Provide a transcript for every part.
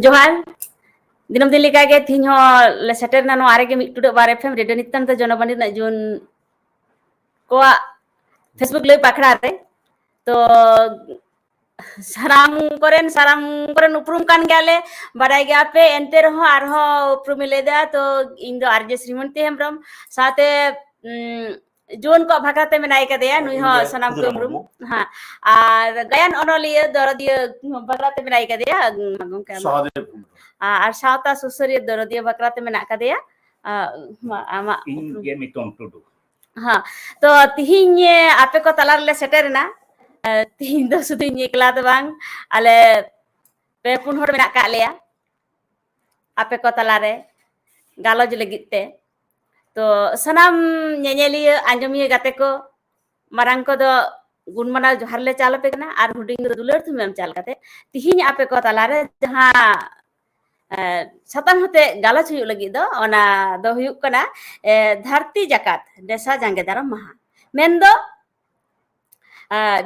ᱡᱚᱦᱟᱨ ᱫᱤᱱᱟᱹᱢ ᱫᱤᱱ ᱞᱮᱠᱟᱜᱮ ᱛᱤᱦᱤᱧ ᱦᱚᱸ ᱞᱮ ᱥᱮᱴᱮᱨᱱᱟ ᱱᱚᱣᱟ ᱟᱨᱮᱜᱮ ᱢᱤᱫ ᱴᱩᱰᱟᱹᱜ ᱵᱟᱨ ᱮᱯᱷᱮᱢ ᱨᱮᱰᱤᱭᱳ ᱱᱤᱛᱟᱱ ᱛᱮ ᱡᱚᱱᱚᱵᱟᱱᱤ ᱨᱮᱱᱟᱜ ᱡᱩᱱ ᱠᱚᱣᱟᱜ ᱯᱷᱮᱥᱵᱩᱠ ᱞᱟᱹᱭ ᱯᱟᱠᱷᱲᱟ ᱨᱮ ᱛᱚ সারাম করেন সারাম করেন উপরুম কান গেলে বাড়াই গিয়া পে এনতে রহ আর হ উপরুম মিলে দেয়া তো ইন দো আরজে শ্রীমন্তী হেমব্রম সাথে ᱡᱩᱣᱟᱹᱱ ᱠᱚ ᱵᱷᱟᱠᱷᱨᱟ ᱛᱮ ᱢᱮᱱᱟᱭ ᱠᱟᱫᱮᱭᱟ ᱱᱩᱭ ᱦᱚᱸ ᱥᱟᱱᱟᱢ ᱠᱚ ᱢᱩᱨᱢᱩ ᱦᱟᱸ ᱟᱨ ᱜᱟᱭᱟᱱ ᱚᱱᱚᱞᱤᱭᱟᱹ ᱫᱚᱨᱚᱫᱤᱭᱟᱹ ᱵᱷᱟᱠᱷᱨᱟ ᱛᱮ ᱢᱮᱱᱟᱭ ᱠᱟᱫᱮᱭᱟ ᱜᱚᱢᱠᱮ ᱟᱨ ᱥᱟᱶᱛᱟ ᱥᱩᱥᱟᱹᱨᱤᱭᱟᱹ ᱫᱚᱨᱚᱫᱤᱭᱟᱹ ᱵᱷᱟᱠᱷᱨᱟ ᱛᱮ ᱢᱮᱱᱟᱜ ᱠᱟᱫᱮᱭᱟ ᱟᱢᱟᱜ ᱤᱧ ᱜᱮ ᱢᱤᱛᱚᱢ ᱴᱩᱰᱩ ᱦᱟᱸ ᱛᱚ ᱛᱤᱦᱤᱧ ᱟᱯᱮ ᱠᱚ ᱛᱟᱞᱟ ᱨᱮᱞᱮ ᱥᱮᱴᱮᱨᱮᱱᱟ ᱛᱤᱦᱤᱧ ᱫᱚ ᱥᱩᱫᱷᱩ ᱤᱧ ᱮᱠᱞᱟ ᱫᱚ ᱵᱟᱝ ᱟᱞᱮ ᱯᱮ ᱯᱩᱱ ᱦᱚᱲ ᱢᱮᱱᱟᱜ ᱠᱟᱜ ᱞᱮᱭᱟ ᱟᱯᱮ ᱠᱚ ᱛᱟᱞᱟᱨᱮ ᱜᱟᱞᱚᱪ ᱞᱟᱹᱜᱤᱫ ᱛᱮ ᱛᱚ ᱥᱟᱱᱟᱢ ᱧᱮᱧᱮᱞᱤᱭᱟᱹ ᱟᱸᱡᱚᱢᱤᱭᱟᱹ ᱜᱟᱛᱮ ᱠᱚ ᱢᱟᱨᱟᱝ ᱠᱚᱫᱚ ᱜᱩᱱᱢᱟᱱᱟᱣ ᱡᱚᱦᱟᱨ ᱞᱮ ᱪᱟᱞ ᱟᱯᱮ ᱠᱟᱱᱟ ᱟᱨ ᱦᱩᱰᱤᱧ ᱫᱚ ᱫᱩᱞᱟᱹᱲ ᱛᱷᱩᱢᱮᱢ ᱪᱟᱞ ᱠᱟᱛᱮ ᱛᱤᱦᱤᱧ ᱟᱯᱮ ᱠᱚ ᱛᱟᱞᱟᱨᱮ ᱡᱟᱦᱟᱸ ᱥᱟᱛᱟᱢ ᱦᱚᱛᱮ ᱜᱟᱞᱚᱪ ᱦᱩᱭᱩᱜ ᱞᱟᱹᱜᱤᱫ ᱫᱚ ᱚᱱᱟ ᱫᱚ ᱦᱩᱭᱩᱜ ᱠᱟᱱᱟ ᱫᱷᱟᱹᱨᱛᱤ ᱡᱟᱠᱟᱛ ᱫᱮᱥᱟ ᱡᱟᱸᱜᱮ ᱫᱟᱨᱟᱢ ᱢᱟᱦᱟ ᱢᱮᱱᱫᱚ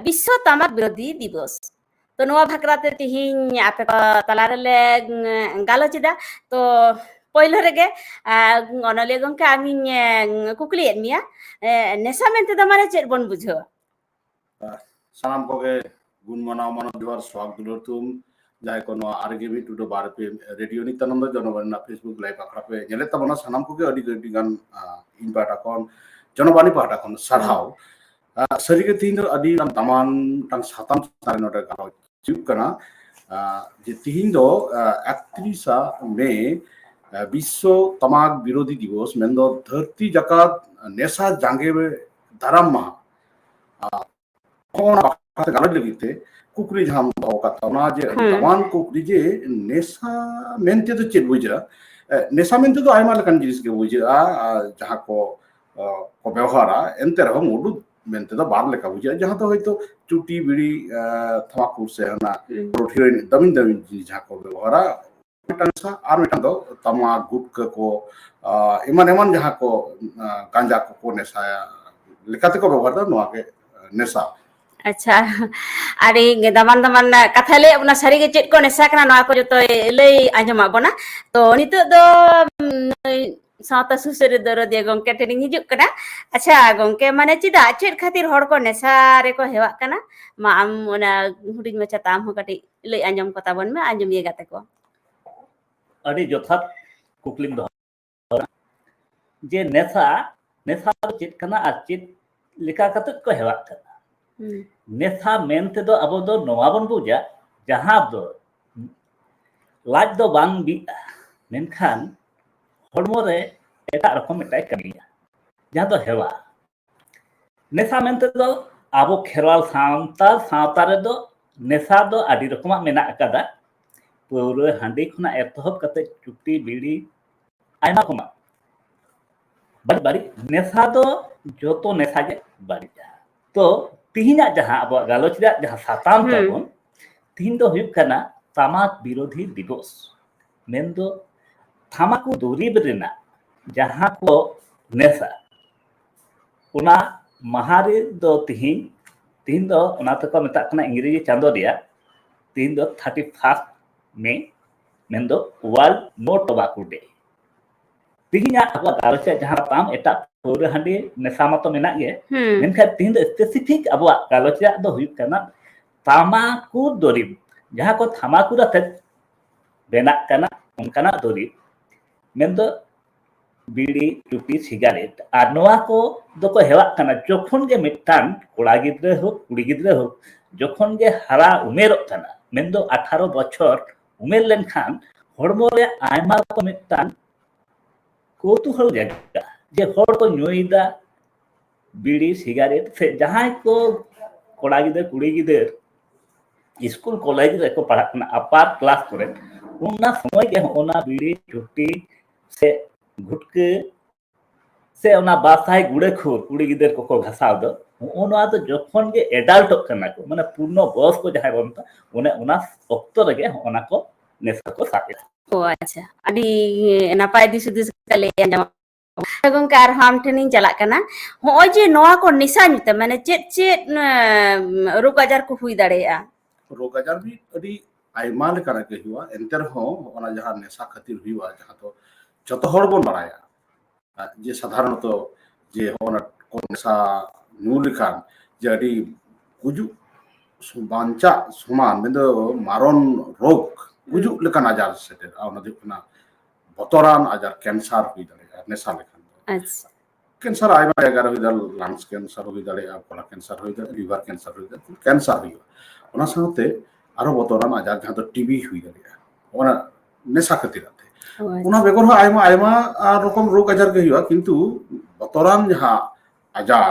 বিশ্ব তামাক বিরোধী দিবস তো নোয়া ভাকরাতে তিহিন আপে তালারে গালোচিদা তো ᱯᱳᱭᱞᱳ ᱨᱮᱜᱮ ᱚᱱᱚᱞᱤᱭᱟᱹ ᱜᱚᱢᱠᱮ ᱟᱹᱢᱤᱧ ᱠᱩᱠᱞᱤᱭᱮᱫ ᱢᱮᱭᱟ ᱱᱮᱥᱟ ᱢᱮᱱᱛᱮ ᱫᱚ ᱢᱟᱱᱮ ᱪᱮᱫ ᱵᱚᱱ ᱵᱩᱡᱷᱟᱹᱣᱟ ᱥᱟᱱᱟᱢ ᱠᱚᱜᱮ ᱜᱩᱱ ᱢᱟᱱᱟᱣ ᱢᱟᱱᱟᱣ ᱫᱮᱣᱟᱨ ᱥᱚᱜ দুলতুম ᱡᱟᱭ ᱠᱚ ᱱᱚᱣᱟ ᱟᱨᱜᱮᱵᱤ ᱴᱩᱰᱚ ᱵᱟᱨᱯᱮ ᱨᱮᱰᱤᱭᱳ ᱱᱤᱛᱟᱱᱚᱱᱫᱚ ᱡᱚᱱᱚᱵᱟᱱᱤ ᱯᱷᱮᱥᱵᱩᱠ ᱞᱟᱭᱤᱵ ᱟᱠᱷᱲᱟ ᱯᱮ ᱧᱮᱞᱮᱫ ᱛᱟᱵᱚᱱᱟ ᱥᱟᱱᱟᱢ ᱠᱚᱜᱮ ᱟᱹᱰᱤ ᱟᱹᱰᱤ ᱜᱟᱱ ᱤᱧ ᱯᱟᱦᱴᱟ ᱠᱷᱚᱱ ᱡᱚᱱᱚᱵᱟᱱᱤ ᱯᱟᱦᱴᱟ ᱠᱷᱚᱱ ᱥᱟᱨᱦᱟᱣ ᱥᱟᱹᱨᱤᱜᱮ ᱛᱤᱦᱤᱧ ᱫᱚ ᱟᱹᱰᱤ ᱫᱟᱢᱟᱱ ᱢᱤᱫᱴᱟᱝ ᱥᱟᱛᱟᱢ ᱪᱮᱛᱟᱱ ᱨᱮ ᱱᱚᱰᱮ ᱜᱟᱞᱚᱪ ᱦᱩᱭᱩᱜ ᱠᱟᱱᱟ ᱡᱮ ᱛᱤᱦᱤᱧ ᱫᱚ ᱮᱠᱛᱨᱤᱥᱟ ᱢᱮ বিশ্ব তমাক বিরোধী দিবস মেন ধরতি জাকাত নেশা জাঙ্গে দারাম্মা ᱜᱟᱞᱚᱪ ᱞᱟᱹᱜᱤᱫ ᱛᱮ ᱠᱩᱠᱞᱤ ᱡᱟᱦᱟᱸᱢ ᱫᱚᱦᱚ ᱟᱠᱟᱫ ᱚᱱᱟ ᱡᱮ ᱫᱟᱢᱟᱱ ᱠᱩᱠᱞᱤ ᱡᱮ ᱱᱮᱥᱟ ᱢᱮᱱᱛᱮ ᱫᱚ ᱪᱮᱫ ᱵᱩᱡᱷᱟᱹᱜᱼᱟ ᱱᱮᱥᱟ ᱢᱮᱱᱛᱮ ᱫᱚ ᱟᱭᱢᱟ ᱞᱮᱠᱟᱱ ᱡᱤᱱᱤᱥ ᱜᱮ ᱵᱩᱡᱷᱟᱹᱜᱼᱟ ᱡᱟᱦᱟᱸ ᱠᱚ ᱠᱚ ᱵᱮᱣᱦᱟᱨᱟ ᱮᱱᱛᱮ ᱨᱮᱦᱚᱸ ᱢᱩᱰᱩᱫ ᱢᱮᱱᱛᱮ ᱫᱚ ᱵᱟᱨ ᱞᱮᱠᱟ ᱵᱩᱡᱷᱟᱹᱜᱼᱟ ᱡᱟᱦᱟᱸ ᱫᱚ ᱦᱚᱭᱛᱚ ᱪᱩᱴᱤ ᱵᱤᱲᱤ ᱛᱷᱟᱢᱟᱠᱩᱨ ᱥᱮ ᱚᱱᱟ ᱨᱩᱴᱷᱤ ᱫᱟᱹᱢᱤ ᱫᱟᱹᱢᱤ ᱡᱤᱱᱤᱥ ᱡᱟᱦᱟᱸ ᱠᱚ ᱵᱮᱣᱦᱟᱨᱟ ᱢᱤᱫᱴᱟᱝ ᱥᱟ ᱟᱨ ᱢᱤᱫᱴᱟᱝ ᱫᱚ ᱛᱟᱢᱟ ᱜᱩᱴᱠᱟᱹ ᱠᱚ ᱮᱢᱟᱱ ᱮᱢᱟᱱ ᱡᱟᱦᱟᱸ ᱠᱚ ᱜᱟᱸᱡᱟ ᱠᱚᱠᱚ ᱱᱮᱥᱟᱭᱟ ᱞᱮᱠᱟᱛᱮ ᱠᱚ ᱵᱮᱵᱚᱦᱟᱨ ᱫᱟ ᱱᱚᱣᱟ ᱜᱮ ᱱᱮᱥᱟ আচ্ছা আর এই দামান দামান কথা ᱞᱟᱹᱭ ᱟᱵᱚᱱᱟ ᱥᱟᱹᱨᱤ ᱜᱮ ᱪᱮᱫ ᱠᱚ ᱱᱮᱥᱟ ᱠᱟᱱᱟ ᱱᱚᱣᱟ ᱠᱚ ᱡᱚᱛᱚ ᱞᱟᱹᱭ ᱟᱸᱡᱚᱢ ᱟᱵᱚᱱᱟ ᱛᱚ ᱱᱤᱛᱚᱜ ᱫᱚ ᱥᱟᱶᱛᱟ ᱥᱩᱥᱟᱹᱨᱤᱭᱟᱹ ᱫᱚᱨᱚᱫᱤᱭᱟᱹ ᱜᱚᱝᱠᱮ ᱴᱷᱮᱱᱤᱧ ᱦᱤᱡᱩᱜ ᱠᱟᱱᱟ ᱟᱪᱪᱷᱟ ᱜᱚᱝᱠᱮ ᱢᱟᱱᱮ ᱪᱮᱫᱟᱜ ᱪᱮᱫ ᱠᱷᱟᱹᱛᱤᱨ ᱦᱚᱲ ᱠᱚ ᱱᱮᱥᱟ ᱨᱮᱠᱚ ᱦᱮᱣᱟᱜ ᱠᱟᱱᱟ ᱢᱟ ᱟᱢ ᱚᱱᱟ ᱦᱩᱰᱤᱧ ᱢᱟᱪᱷᱟ ᱛᱟᱢ ᱦᱚᱸ ᱠᱟᱹᱴᱤᱡ ᱞᱟᱹᱭ ᱟᱸᱡᱚᱢ ᱠᱚᱛᱟ ᱵᱚᱱ ᱢᱮ ᱟᱸᱡᱚᱢᱤᱭᱟᱹ ᱜᱟᱛᱮ ᱠᱚ ᱟᱹᱰᱤ ᱡᱚᱛᱷᱟᱛ ᱠᱩᱠᱞᱤᱢ ᱫᱚᱦᱚ ᱡᱮ ᱱᱮᱥᱟ ᱱᱮᱥᱟ ᱫᱚ ᱪᱮᱫ ᱠᱟᱱᱟ ᱟᱨ ᱪᱮᱫ ᱞᱮᱠᱟ ᱠᱟᱛᱮᱫ ᱠᱚ ᱦᱮᱣᱟᱜ ᱠᱟᱱᱟ ᱱᱮᱥᱟ ᱢᱮᱱᱛᱮᱫᱚ ᱟᱵᱚ ᱫᱚ ᱱᱚᱣᱟ ᱵᱚᱱ ᱵᱩᱡᱟ ᱡᱟᱦᱟᱸ ᱫᱚ ᱞᱟᱡ ᱫᱚ ᱵᱟᱝ ᱵᱤᱜᱼᱟ ᱢᱮᱱᱠᱷᱟᱱ ᱦᱚᱲᱢᱚ ᱨᱮ ᱮᱴᱟᱜ ᱨᱚᱠᱚᱢ ᱢᱤᱫᱴᱟᱭ ᱠᱟᱹᱢᱤᱭᱟ ᱡᱟᱦᱟᱸ ᱫᱚ ᱦᱮᱣᱟ ᱱᱮᱥᱟ ᱢᱮᱱᱛᱮᱫᱚ ᱟᱵᱚ ᱠᱷᱮᱨᱣᱟᱞ ᱥᱟᱱᱛᱟᱲ ᱥᱟᱶᱛᱟ ᱨᱮᱫᱚ ᱱᱮᱥᱟ ᱫᱚ ᱟᱹᱰᱤ ᱨᱚᱠᱚᱢᱟᱜ ᱢᱮᱱᱟᱜ ᱟᱠᱟᱫᱟ पुरो हांडी खुना एतहब चुटी बीड़ी आयमा खुना बारी नेसा तो जो तो नेसा जे बारी जा तो तिहिना जहां अब गालोच जा जहां सातां तो कौन तिहिन तो हुयुक करना तामाक विरोधी दिवस मेन तो तामाकु दूरी बदलना जहां को नेसा उना महारी दो तिहिन तिहिन तो उना तो को मिता करना इंग्रजी चंदो दिया तिहिन तो थर्टी फर्स्ट ᱢᱮ ᱢᱮᱱᱫᱚ ᱣᱟᱞ ᱱᱚ ᱴᱚᱵᱟᱠᱩ ᱰᱮ ᱛᱤᱦᱤᱧᱟᱜ ᱟᱵᱚᱣᱟᱜ ᱜᱷᱟᱨᱚᱸᱡᱽ ᱨᱮ ᱡᱟᱦᱟᱸ ᱛᱟᱢ ᱮᱴᱟᱜ ᱯᱟᱹᱣᱨᱟᱹ ᱦᱟᱺᱰᱤ ᱱᱮᱥᱟ ᱢᱟᱛᱚ ᱢᱮᱱᱟᱜ ᱜᱮ ᱢᱮᱱᱠᱷᱟᱱ ᱛᱤᱦᱤᱧ ᱫᱚ ᱥᱯᱮᱥᱤᱯᱷᱤᱠ ᱟᱵᱚᱣᱟᱜ ᱜᱷᱟᱨᱚᱸᱡᱽ ᱨᱮᱭᱟᱜ ᱫᱚ ᱦᱩᱭᱩᱜ ᱠᱟᱱᱟ ᱛᱟᱢᱟᱠᱩ ᱫᱚᱨᱤᱵ ᱡᱟᱦᱟᱸ ᱠᱚ ᱛᱟᱢᱟᱠᱩ ᱟᱛᱮ ᱵᱮᱱᱟᱜ ᱠᱟᱱᱟ ᱚᱱᱠᱟᱱᱟᱜ ᱫᱚᱨᱤᱵ ᱢᱮᱱᱫᱚ ᱵᱤᱲᱤ ᱴᱩᱯᱤ ᱥᱤগাᱨᱮᱴ ᱟᱨ ᱱᱚᱣᱟ ᱠᱚ ᱫᱚᱠᱚ ᱦᱮᱣᱟᱜ ᱠᱟᱱᱟ ᱡᱚᱠᱷᱚᱱ ᱜᱮ ᱢᱤᱫᱴᱟᱱ ᱠᱚᱲᱟ ᱜᱤᱫᱽᱨᱟᱹ ᱦᱳᱠ ᱠᱩᱲᱤ ᱜᱤᱫᱽᱨᱟᱹ ᱦᱳᱠ ᱡᱚᱠᱷᱚᱱ ᱜᱮ ᱦᱟᱨᱟ ᱩᱢᱮᱨᱚᱜ ᱠᱟᱱᱟ ᱢᱮᱱᱫᱚ ᱟᱴᱷᱟᱨᱚ ᱵᱚᱪᱷᱚᱨ උමෙල්ලන් ඛාන් හොඩමෝලේ අයමාප මෙත්තන් කෝතුහල් ගැට්ටා ᱡᱮ ᱦᱚᱲ ᱠᱚ ᱧᱩᱭᱫᱟ ᱵᱤᱲᱤ ᱥᱤᱜᱟᱨᱮᱴ ᱥᱮ ᱡᱟᱦᱟᱸᱭ ᱠᱚ ᱠᱚᱲᱟ ᱜᱤᱫᱟᱹᱨ ᱠᱩᱲᱤ ᱜᱤᱫᱟᱹᱨ ᱥᱠᱩᱞ ᱠᱚᱞᱮᱡᱽ ᱨᱮᱠᱚ ᱯᱟᱲᱦᱟᱜ ᱠᱟᱱᱟ ᱟᱯᱟᱨ ᱠᱞᱟᱥ ᱠᱚᱨᱮ ᱚᱱᱟ ᱥᱚᱢᱚᱭ ᱜᱮ ᱚᱱᱟ ᱵᱤᱲᱤ ᱴᱩᱴᱤ ᱥᱮ ᱜᱷᱩᱴᱠᱟᱹ ᱥᱮ ᱚᱱᱟ ᱵᱟᱥᱟᱭ ᱜᱩᱲᱟᱹ ᱠᱷᱩᱨ ᱠᱩᱲᱤ ᱜᱤᱫᱟᱹᱨ ᱠᱚᱠᱚ ᱜᱷᱟᱥᱟᱣ ᱫᱚ ᱱᱚᱜᱼᱚ ᱱᱚᱣᱟ ᱫᱚ ᱡᱚᱠᱷᱚᱱ ᱜᱮ ᱮᱰᱟᱞᱴᱚᱜ ᱠᱟᱱᱟ ᱠᱚ ᱢᱟᱱᱮ ᱯᱩᱨᱱᱚ ᱵᱚᱭᱚᱥ ᱠᱚ ᱡᱟᱦᱟᱸᱭ ᱵᱚᱱ ᱢᱮᱛᱟᱜ ᱚᱱᱮ ᱚᱱᱟ ᱚᱠᱛᱚ ᱨᱮᱜᱮ ᱚᱱᱟ ᱠᱚ ᱱᱮᱥᱟ ᱠᱚ ᱥᱟᱵ ᱮᱫᱟ ᱚ ᱟᱪᱪᱷᱟ ᱟᱹᱰᱤ ᱱᱟᱯᱟᱭ ᱫᱤᱥ ᱦᱩᱫᱤᱥ ᱞᱟᱹᱭ ᱟᱸᱡᱚᱢ ᱜᱚᱝᱠᱮ ᱟᱨᱦᱚᱸ ᱟᱢ ᱴᱷᱮᱱᱤᱧ ᱪᱟᱞᱟᱜ ᱠᱟᱱᱟ ᱱᱚᱜᱼᱚᱭ ᱡᱮ ᱱᱚᱣᱟ ᱠᱚ ᱱᱮᱥᱟ ᱧᱩᱛᱟᱹ ᱢᱟᱱᱮ ᱪᱮᱫ ᱪᱮᱫ ᱨᱳᱜᱽ ᱟᱡᱟᱨ ᱠᱚ ᱦᱩᱭ ᱫᱟᱲᱮᱭᱟᱜᱼᱟ ᱨᱳᱜᱽ ᱟᱡᱟᱨ ᱵᱤ ᱟᱹᱰᱤ ᱟᱭᱢᱟ ᱞᱮᱠᱟᱱᱟᱜ ᱜᱮ ᱦᱩᱭᱩᱜᱼᱟ ᱮᱱᱛᱮ ᱨᱮᱦᱚᱸ ᱚᱱᱟ ᱡᱟᱦᱟᱸ ᱱᱮᱥᱟ ᱠᱷᱟᱹᱛᱤᱨ ᱦᱩᱭᱩᱜᱼᱟ ᱡᱟᱦᱟᱸ ᱫᱚ ᱡᱚᱛᱚ ᱦᱚᱲ ᱵᱚᱱ ᱵᱟᱲᱟᱭᱟ ᱡᱮ ᱥᱟᱫᱷᱟᱨᱚᱱᱚᱛᱚ ᱡᱮ ᱱᱚᱜᱼᱚ ᱱᱟ ᱱᱮᱥᱟ 누르칸 jadi গুজু বাঞ্চা সমান কিন্তু মারণ রোগ গুজু লেখান আজার সেটা ᱚᱱᱟ ᱫᱚ বতরান আজার ক্যান্সার ᱠᱮᱱᱥᱟᱨ ᱦᱩᱭ নেশা লেখান আচ্ছা। ক্যান্সার আইমা এগারো হয়ে দাঁড় লাংস ক্যান্সার হয়ে দাঁড়িয়ে গলা ক্যান্সার হয়ে দাঁড়িয়ে লিভার ক্যান্সার হয়ে দাঁড়িয়ে ক্যান্সার হয়ে ওনা সাথে আরো বতরান আজার যা তো টিবি হয়ে দাঁড়িয়ে ওনা নেশা খাতির আতে আচ্ছা। ওনা বেগর আইমা আইমা রকম রোগ আজার গে হইয়া কিন্তু বতরান যাহা আজার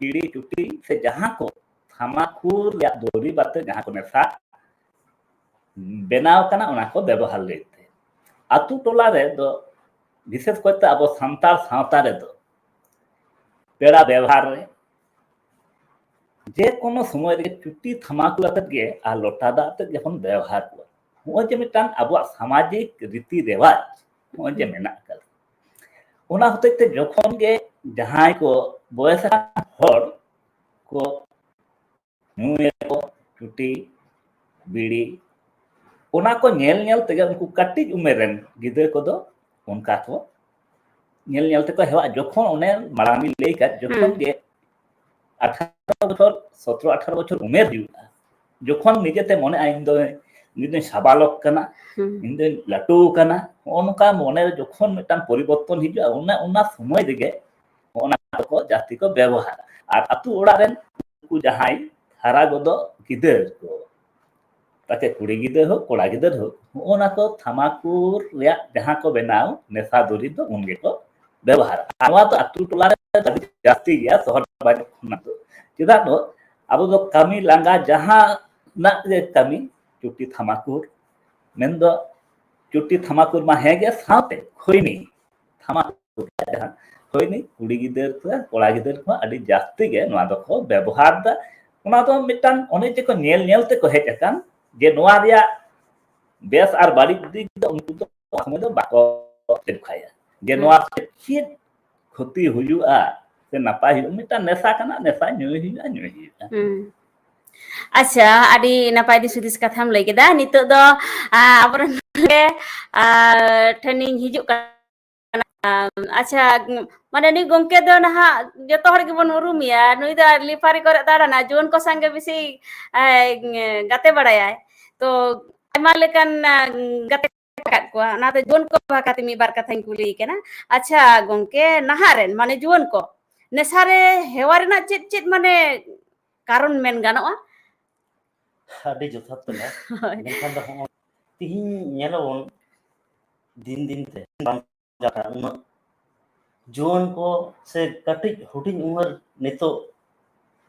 बीड़ी चुट्टी से जहां को थमाकुर या दोरी बातें जहां को नेशा बनाव करना उनको व्यवहार लेते आतु टोला रे तो विशेष करते अब संताल सावता रे तो पेड़ा व्यवहार रे যে কোনো সময় রে চুটি থামাকু আতে গে আর লটা দা আতে যখন ব্যবহার করে ᱱᱚᱜᱼᱚᱭ ᱡᱮ ᱢᱤᱫᱴᱟᱱ ᱟᱵᱚᱣᱟᱜ ᱥᱟᱢᱟᱡᱤᱠ ᱨᱤᱛᱤ ᱨᱮᱣᱟᱡᱽ ᱱᱚᱜᱼᱚᱭ ᱡᱮ ᱢᱮᱱᱟᱜ ᱟᱠᱟᱫᱟ ᱚᱱᱟ ᱦᱚᱛᱮᱡ ᱛᱮ ᱡᱚᱠᱷᱚᱱ ᱜᱮ ᱡᱟᱦᱟᱸᱭ ᱠᱚ ᱵᱚᱭᱥᱟ ᱦᱚᱲ ᱠᱚ ᱧᱩᱭᱟᱠᱚ ᱴᱩᱴᱤ ᱵᱤᱲᱤ ᱚᱱᱟ ᱠᱚ ᱧᱮᱞ ᱧᱮᱞ ᱛᱮᱜᱮ ᱩᱱᱠᱩ ᱠᱟᱹᱴᱤᱡ ᱩᱢᱮᱨ ᱨᱮᱱ ᱜᱤᱫᱽᱨᱟᱹ ᱠᱚᱫᱚ ᱚᱱᱠᱟ ᱠᱚ ᱧᱮᱞ ᱧᱮᱞ ᱛᱮᱠᱚ ᱦᱮᱣᱟᱜ ᱡᱚᱠᱷᱚᱱ ᱚᱱᱮ ᱢᱟᱲᱟᱝ ᱤᱧ ᱞᱟᱹᱭ ᱠᱟᱫ ᱡᱚᱠᱷᱚᱱ ᱜᱮ আঠারো বছর সতেরো আঠারো বছর উমের ᱦᱩᱭᱩᱜᱼᱟ যখন নিজেতে মনে হয় ইন্দো ইন্দো সাবালক কানা ইন্দো লাটু কানা অনকা মনের যখন মিটান পরিবর্তন হিজুয়া ওনা ওনা সময় দিকে ᱠᱚ ᱡᱟᱹᱛᱤ ᱠᱚ ᱵᱮᱵᱚᱦᱟᱨᱟ ᱟᱨ ᱟᱛᱳ ᱚᱲᱟᱜ ᱨᱮᱱ ᱩᱱᱠᱩ ᱡᱟᱦᱟᱸᱭ ᱦᱟᱨᱟ ᱜᱚᱫᱚᱜ ᱜᱤᱫᱟᱹᱨ ᱠᱚ ᱛᱟᱠᱮ ᱠᱩᱲᱤ ᱜᱤᱫᱟᱹᱨ ᱦᱳᱠ ᱠᱚᱲᱟ ᱜᱤᱫᱟᱹᱨ ᱦᱳᱠ ᱱᱚᱜᱼᱚᱱᱟ ᱠᱚ ᱛᱷᱟᱢᱟᱠᱩᱨ ᱨᱮᱭᱟᱜ ᱡᱟᱦᱟᱸ ᱠᱚ ᱵᱮᱱᱟᱣ ᱱᱮᱥᱟ ᱫᱩᱨᱤ ᱫᱚ ᱩᱱ ᱜᱮᱠᱚ ᱵᱮᱵᱚᱦᱟᱨᱟ ᱟᱨ ᱱᱚᱣᱟ ᱫᱚ ᱟᱛᱳ ᱴᱚᱞᱟ ᱨᱮ ᱟᱹᱰᱤ ᱡᱟᱹᱥᱛᱤ ᱜᱮᱭᱟ ᱥᱚᱦᱚᱨ ᱵᱟᱡᱟᱨ ᱠᱷᱚᱱᱟᱜ ᱫᱚ ᱪᱮᱫᱟᱜ ᱫᱚ ᱟᱵᱚ ᱫᱚ ᱠᱟᱹᱢᱤ ᱞᱟᱸᱜᱟ ᱡᱟᱦᱟᱸ ᱨᱮᱱᱟᱜ ᱜᱮ ᱠᱟᱹᱢᱤ ᱪᱩᱴᱤ ᱛᱷᱟᱢᱟᱠᱩᱨ ᱢᱮᱱᱫᱚ চুটি থামাকুর মা হ্যাঁ গিয়া সাথে খৈনি থামাকুর ᱦᱳᱭᱱᱤ ᱠᱩᱲᱤ ᱜᱤᱫᱟᱹᱨ ᱠᱚ ᱠᱚᱲᱟ ᱜᱤᱫᱟᱹᱨ ᱠᱚ ᱟᱹᱰᱤ ᱡᱟᱹᱥᱛᱤ ᱜᱮ ᱱᱚᱣᱟ ᱫᱚᱠᱚ ᱵᱮᱵᱚᱦᱟᱨ ᱫᱟ ᱚᱱᱟ ᱫᱚ ᱢᱤᱫᱴᱟᱝ ᱚᱱᱮ ᱡᱮ ᱠᱚ ᱧᱮᱞ ᱧᱮᱞ ᱛᱮᱠᱚ ᱦᱮᱡ ᱟᱠᱟᱱ ᱡᱮ ᱱᱚᱣᱟ ᱨᱮᱭᱟᱜ ᱵᱮᱥ ᱟᱨ ᱵᱟᱹᱲᱤᱡ ᱫᱤᱠ ᱫᱚ ᱩᱱᱠᱩ ᱫᱚ ᱥᱚᱢᱚᱭ ᱫᱚ ᱵᱟᱠᱚ ᱴᱮᱠᱷᱟᱭᱟ ᱡᱮ ᱱᱚᱣᱟ ᱪᱮᱫ ᱠᱷᱚᱛᱤ ᱦᱩᱭᱩᱜᱼᱟ ᱥᱮ ᱱᱟᱯᱟᱭ ᱦᱩᱭᱩᱜᱼᱟ ᱢᱤᱫᱴᱟᱝ ᱱᱮᱥᱟ ᱠᱟᱱᱟ ᱱᱮᱥᱟ ᱧᱩᱭ ᱦᱩᱭᱩᱜᱼᱟ ᱧᱩᱭ ᱦᱩᱭᱩᱜᱼᱟ ᱟᱪᱪᱷᱟ ᱟᱹᱰᱤ ᱱᱟᱯᱟᱭ ᱫᱤᱥ ᱦᱩᱫᱤᱥ ᱠᱟᱛᱷᱟᱢ ᱞᱟᱹᱭ ᱠᱮᱫᱟ ᱱᱤᱛᱚᱜ ᱫᱚ ᱟᱵᱚᱨᱮᱱ ᱴᱷᱮᱱᱤᱧ ᱦᱤᱡᱩᱜ ᱠᱟᱱᱟ ᱟᱪᱪᱷᱟ ᱢᱟᱱᱮ ᱱᱩᱭ ᱜᱚᱝᱠᱮ ᱫᱚ ᱱᱟᱦᱟᱜ ᱡᱚᱛᱚ ᱦᱚᱲ ᱜᱮᱵᱚᱱ ᱩᱨᱩᱢᱮᱭᱟ ᱱᱩᱭ ᱫᱚ ᱞᱤᱯᱷᱟᱨᱤ ᱠᱚᱨᱮ ᱫᱟᱬᱟᱱᱟ ᱡᱩᱣᱟᱹᱱ ᱠᱚ ᱥᱟᱸᱜᱮ ᱵᱮᱥᱤ ᱜᱟᱛᱮ ᱵᱟᱲᱟᱭᱟᱭ ᱛᱚ ᱟᱭᱢᱟ ᱞᱮᱠᱟᱱ ᱜᱟᱛᱮ ᱟᱠᱟᱫ ᱠᱚᱣᱟ ᱚᱱᱟᱛᱮ ᱡᱩᱣᱟᱹᱱ ᱠᱚ ᱵᱟᱠᱷᱨᱟᱛᱮ ᱢᱤᱫ ᱵᱟᱨ ᱠᱟᱛᱷᱟᱧ ᱠᱩᱞᱤᱭ ᱠᱟᱱᱟ ᱟᱪᱪᱷᱟ ᱜᱚᱝᱠᱮ ᱱᱟᱦᱟᱜ ᱨᱮᱱ ᱢᱟᱱᱮ ᱡᱩᱣᱟᱹᱱ ᱠᱚ ᱱᱮᱥᱟ ᱨᱮ ᱦᱮᱣᱟ ᱨᱮᱱᱟᱜ ᱪᱮᱫ ᱪᱮᱫ ᱢᱟᱱᱮ ᱠᱟᱨᱚᱱ ᱢᱮᱱ ᱜᱟᱱᱚᱜᱼᱟ ᱟᱹᱰᱤ ᱡᱚᱛᱷᱟᱛ ᱠᱟᱱᱟ ᱢᱮᱱᱠᱷᱟᱱ ᱫᱚ ᱛᱤᱦᱤᱧ ᱧᱮᱞᱚᱜ ᱫᱤᱱ ᱫᱤᱱᱛᱮ ᱡᱟᱠᱟ ᱩᱱᱟᱹᱜ ᱡᱩᱣᱟᱹᱱ ᱠᱚ ᱥᱮ ᱠᱟᱹᱴᱤᱡ ᱦᱩᱰᱤᱧ ᱩᱢᱮᱨ ᱱᱤᱛᱚᱜ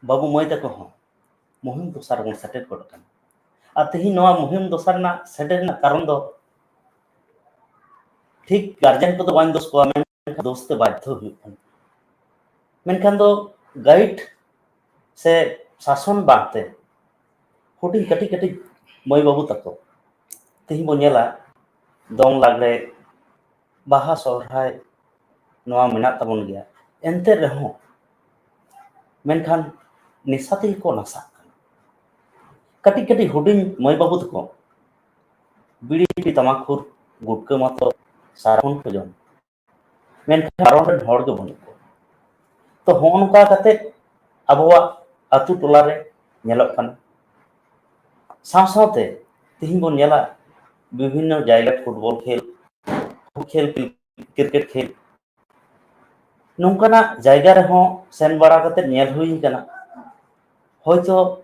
ᱵᱟᱹᱵᱩ ᱢᱟᱹᱭ ᱛᱟᱠᱚ ᱦᱚᱸ ᱢᱩᱦᱤᱢ ᱫᱚᱥᱟᱨ ᱵᱚᱱ ᱥᱮᱴᱮᱨ ᱜᱚᱫ ᱠᱟᱱᱟ ᱟᱨ ᱛᱮᱦᱮᱧ ᱱᱚᱣᱟ ᱢᱩᱦᱤᱢ ᱫᱚᱥᱟᱨ ᱨᱮᱱᱟᱜ ᱥᱮᱴᱮᱨ ᱨᱮᱱᱟᱜ ᱠᱟᱨᱚᱱ ᱫᱚ ᱴᱷᱤᱠ ᱜᱟᱨᱡᱮᱱ ᱠᱚᱫᱚ ᱵᱟᱹᱧ ᱫᱳᱥ ᱠᱚᱣᱟ ᱢᱮᱱᱠᱷᱟᱱ ᱫᱳᱥ ᱛᱮ ᱵᱟᱫᱽᱫᱷᱚ ᱦᱩᱭᱩᱜ ᱠᱟᱱᱟ ᱢᱮᱱᱠᱷᱟᱱ ᱫᱚ ᱜᱟᱭᱤᱰ ᱥᱮ ᱥᱟᱥᱚᱱ ᱵᱟᱝᱛᱮ ᱦᱩᱰᱤᱧ ᱠᱟᱹᱴᱤᱡ ᱠᱟᱹᱴᱤᱡ ᱢᱟᱹᱭ ᱵᱟᱹᱵᱩ ᱛᱟᱠᱚ ᱛᱮᱦᱮᱧ ᱵᱚᱱ ᱧᱮᱞᱟ ᱫᱚᱝ ᱞᱟᱜᱽᱲᱮ ᱵᱟᱦᱟ ᱥᱚᱨᱦᱟᱭ ᱱᱚᱣᱟ ᱢᱮᱱᱟᱜ ᱛᱟᱵᱚᱱ ᱜᱮᱭᱟ ᱮᱱᱛᱮ ᱨᱮᱦᱚᱸ ᱢᱮᱱᱠᱷᱟᱱ ᱱᱮᱥᱟ ᱛᱮᱜᱮ ᱠᱚ ᱱᱟᱥᱟᱜ ᱠᱟᱱᱟ ᱠᱟᱹᱴᱤᱡ ᱠᱟᱹᱴᱤᱡ ᱦᱩᱰᱤᱧ ᱢᱟᱹᱭ ᱵᱟᱹᱵᱩ ᱛᱟᱠᱚ ᱵᱤᱲᱤᱯᱤ ᱛᱟᱢᱟᱠᱷᱩᱨ ᱜᱩᱴᱠᱟᱹ ᱢᱟᱛᱚ ᱥᱟᱨᱟᱠᱷᱚᱱ ᱠᱚ ᱢᱮᱱᱠᱷᱟᱱ ᱠᱟᱨᱚᱱ ᱨᱮᱱ ᱦᱚᱲ ᱜᱮ ᱵᱟᱹᱱᱩᱜ ᱠᱚᱣᱟ ᱛᱚ ᱦᱚᱸᱜᱼᱚ ᱱᱚᱝᱠᱟ ᱠᱟᱛᱮ ᱟᱵᱚᱣᱟᱜ ᱟᱛᱳ ᱴᱚᱞᱟᱨᱮ ᱧᱮᱞᱚᱜ ᱠᱟᱱᱟ ᱥᱟᱶ ᱥᱟᱶᱛᱮ ᱛᱮᱦᱮᱧ ᱵᱚᱱ ᱧᱮᱞᱟ ᱵᱤᱵᱷᱤᱱᱱᱚ ᱡᱟᱭᱜᱟ ᱯᱷᱩᱴᱵᱚᱞ ᱠᱷᱮᱞ ᱠᱨᱤᱠᱮᱴ ᱠᱷᱮᱞ ᱱᱚᱝᱠᱟᱱᱟᱜ ᱡᱟᱭᱜᱟ ᱨᱮᱦᱚᱸ ᱥᱮᱱ ᱵᱟᱲᱟ ᱠᱟᱛᱮ ᱧᱮᱞ ᱦᱩᱭ ᱠᱟᱱᱟ ᱦᱚᱭᱛᱚ